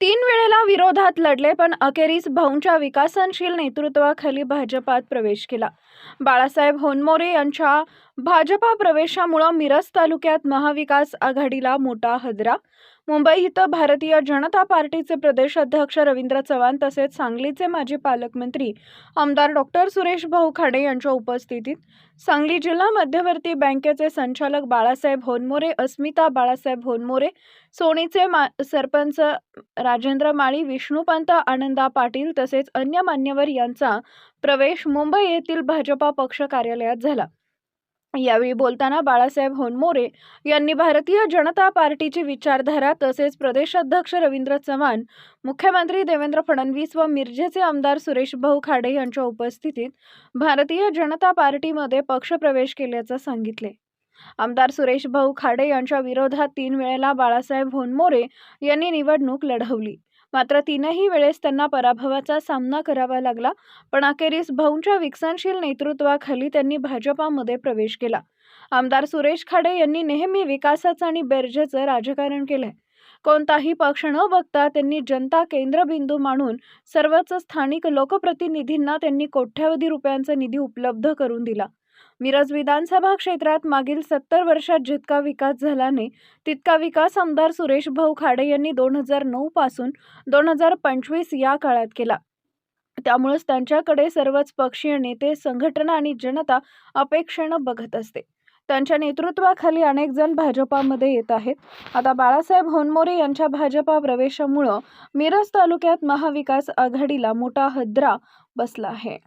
तीन वेळेला विरोधात लढले पण अखेरीस भाऊंच्या विकासनशील नेतृत्वाखाली भाजपात प्रवेश केला. बाळासाहेब होनमोरे यांच्या भाजपा प्रवेशामुळं मिरज तालुक्यात महाविकास आघाडीला मोठा हदरा मुंबई इथं भारतीय जनता पार्टीचे प्रदेश अध्यक्ष रवींद्र चव्हाण तसेच सांगलीचे माजी पालकमंत्री आमदार डॉक्टर सुरेश भाऊ खाडे यांच्या उपस्थितीत सांगली जिल्हा मध्यवर्ती बँकेचे संचालक बाळासाहेब होनमोरे अस्मिता बाळासाहेब होनमोरे सोनीचे मा सरपंच राजेंद्र माळी विष्णुपंत आनंदा पाटील तसेच अन्य मान्यवर यांचा प्रवेश मुंबई येथील भाजपा पक्ष कार्यालयात झाला. यावेळी बोलताना बाळासाहेब होनमोरे यांनी भारतीय जनता पार्टीची विचारधारा तसेच प्रदेशाध्यक्ष रवींद्र चव्हाण मुख्यमंत्री देवेंद्र फडणवीस व मिरजेचे आमदार सुरेश भाऊ खाडे यांच्या उपस्थितीत भारतीय जनता पार्टीमध्ये पक्षप्रवेश केल्याचं सांगितले. आमदार सुरेश भाऊ खाडे यांच्या विरोधात तीन वेळेला बाळासाहेब होनमोरे यांनी निवडणूक लढवली. मात्र तीनही वेळेस त्यांना पराभवाचा सामना करावा लागला. पण अखेरीस भाऊंच्या विकसनशील नेतृत्वाखाली त्यांनी भाजपामध्ये प्रवेश केला. आमदार सुरेश खाडे यांनी नेहमी विकासाचं आणि बेरजेचं राजकारण केलंय. कोणताही पक्ष न बघता त्यांनी जनता केंद्रबिंदू मानून सर्वच स्थानिक लोकप्रतिनिधींना त्यांनी कोट्यावधी रुपयांचा निधी उपलब्ध करून दिला. मिरज विधानसभा क्षेत्रात मागील सत्तर वर्षात जितका विकास झाला नाही तितका विकास आमदार सुरेश भाऊ खाडे यांनी दोन हजार नऊ पासून दोन हजार पंचवीस या काळात केला. त्यामुळेच त्यांच्याकडे सर्वच पक्षीय नेते संघटना आणि जनता अपेक्षेनं बघत असते. त्यांच्या नेतृत्वाखाली अनेक जण भाजपामध्ये येत आहेत. आता बाळासाहेब होनमोरे यांच्या भाजपा प्रवेशामुळं मिरज तालुक्यात महाविकास आघाडीला मोठा हदरा बसला आहे.